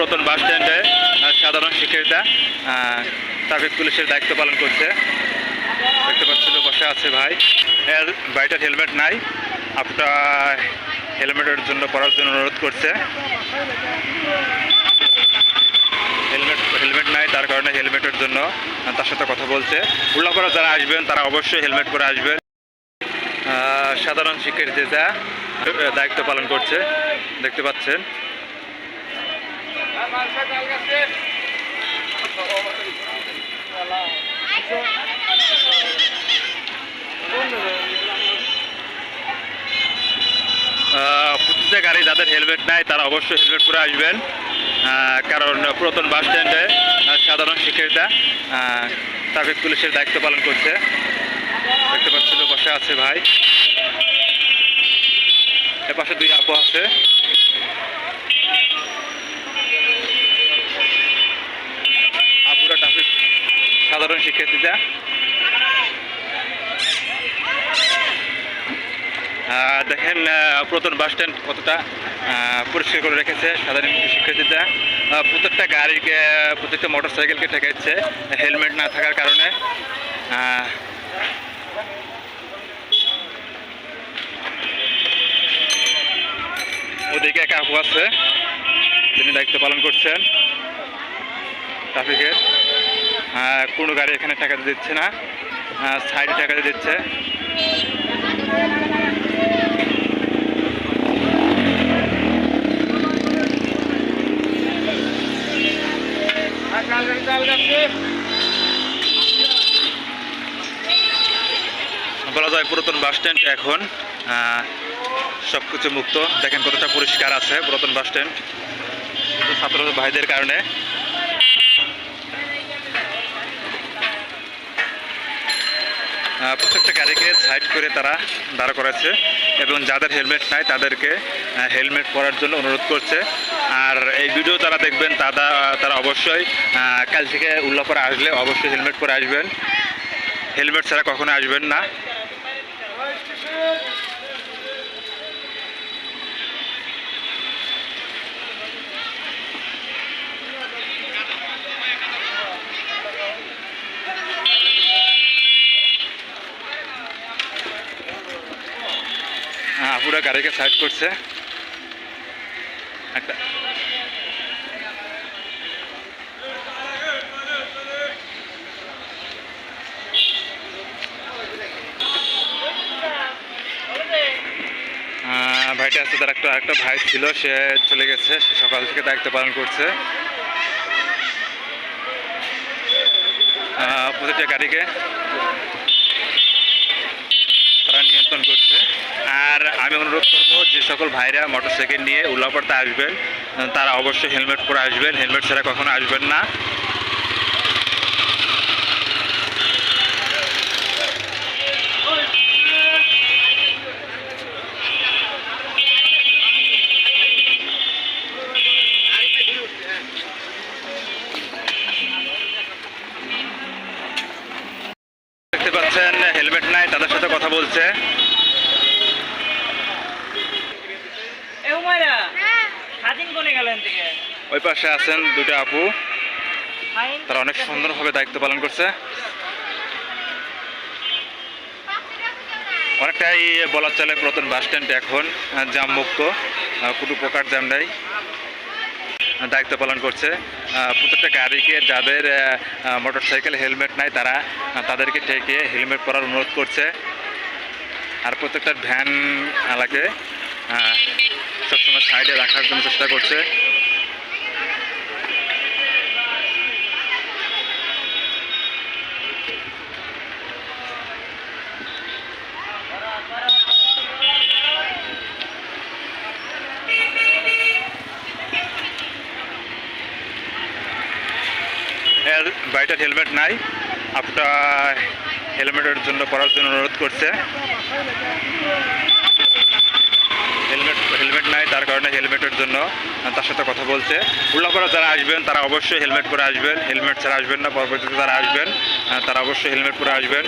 পুরাতন বাস স্ট্যান্ডে সাধারণ শিক্ষার্থীরা ট্রাফিক পুলিশের দায়িত্ব পালন করছে। দেখতে পাচ্ছিল বসে আছে ভাই। এর বাড়িটার হেলমেট নাই। আপনার হেলমেটের জন্য পড়ার জন্য অনুরোধ করছে। হেলমেট হেলমেট নাই, তার কারণে হেলমেটের জন্য তার সাথে কথা বলছে। উল্লাপাড়া যারা আসবেন, তারা অবশ্যই হেলমেট পরে আসবেন। সাধারণ শিক্ষার্থীরা দায়িত্ব পালন করছে। দেখতে পাচ্ছেন। প্রতিটা গাড়ি যাদের হেলমেট নাই, তারা অবশ্যই হেলমেট পরে আসবেন। কারণ পুরাতন বাস স্ট্যান্ডে সাধারণ শিক্ষার্থীরা ট্রাফিক পুলিশের দায়িত্ব পালন করছে। দেখতে পাচ্ছিল বসে আছে ভাই। এ পাশে দুই আপু আছে আপুরা ট্রাফিক সাধারণ শিক্ষার্থীরা। দেখেন পুরাতন বাস স্ট্যান্ড কতটা পরিষ্কার করে রেখেছে সাধারণ শিক্ষার্থীরা। প্রত্যেকটা গাড়িকে প্রত্যেকটা মোটর সাইকেলকে ঠেকাচ্ছে হেলমেট না থাকার কারণে। ওদিকে আপু আছে তিনি দায়িত্ব পালন করছেন ট্রাফিকের কোনো গাড়ি এখানে ঠেকাতে দিচ্ছে না। সাইডে ঠেকাতে দিচ্ছে। বলা যায় পুরাতন বাস স্ট্যান্ড এখন। সব কিছু মুক্ত। দেখেন কতটা পরিষ্কার আছে পুরাতন বাস স্ট্যান্ড। ছাত্র ভাইদের কারণে প্রত্যেকটা গাড়িকে সাইড করে তারা দাঁড় করেছে এবং যাদের হেলমেট নাই তাদেরকে হেলমেট পরার জন্য অনুরোধ করছে। আর এই ভিডিও তারা দেখবেন তারা তারা অবশ্যই কাল থেকে উল্লাপরে আসলে অবশ্যই হেলমেট পরে আসবেন। হেলমেট ছাড়া কখনো আসবেন না। পুরো গাড়িকে সাইড করছে। একটা। ভাইটা আছে, তার একটা একটা ভাই ছিল, সে চলে গেছে, সে সকাল থেকে দায়িত্ব পালন করছে। প্রতিটা গাড়িকে। নিয়ন্ত্রণ করছে। আর আমি অনুরোধ করব যে সকল ভাইরা মোটরসাইকেল নিয়ে উল্লাপড়তে আসবেন তারা অবশ্যই হেলমেট পরে আসবেন। হেলমেট ছাড়া কখনো আসবেন না। হেলমেট নাই, তাদের সাথে কথা বলছে। ওই পাশে আছেন দুটো আপু। তারা অনেক সুন্দরভাবে দায়িত্ব পালন করছে। অনেকটাই বলা চলে পুরাতন বাস স্ট্যান্ড এখন আহ, জাম মুক্ত আহ, কোনো প্রকার জ্যাম নাই দায়িত্ব পালন করছে। প্রত্যেকটা গাড়িকে যাদের মোটর সাইকেল হেলমেট নাই তারা তাদেরকে ঠেকে হেলমেট পরার অনুরোধ করছে। আর প্রত্যেকটা ভ্যান আহ, সবসময় সাইডে রাখার জন্য চেষ্টা করছে। এর বাড়িটার হেলমেট নাই, আপনার হেলমেটের জন্য পড়ার জন্য অনুরোধ করছে। হেলমেট নাই, তার কারণে হেলমেটের জন্য তার সাথে কথা বলছে। উল্লাপাড়া যারা আসবেন, তারা অবশ্যই হেলমেট পরে আসবেন। হেলমেট ছাড়া আসবেন না, পরবর্তীতে যারা আসবেন তারা অবশ্যই হেলমেট পরে আসবেন।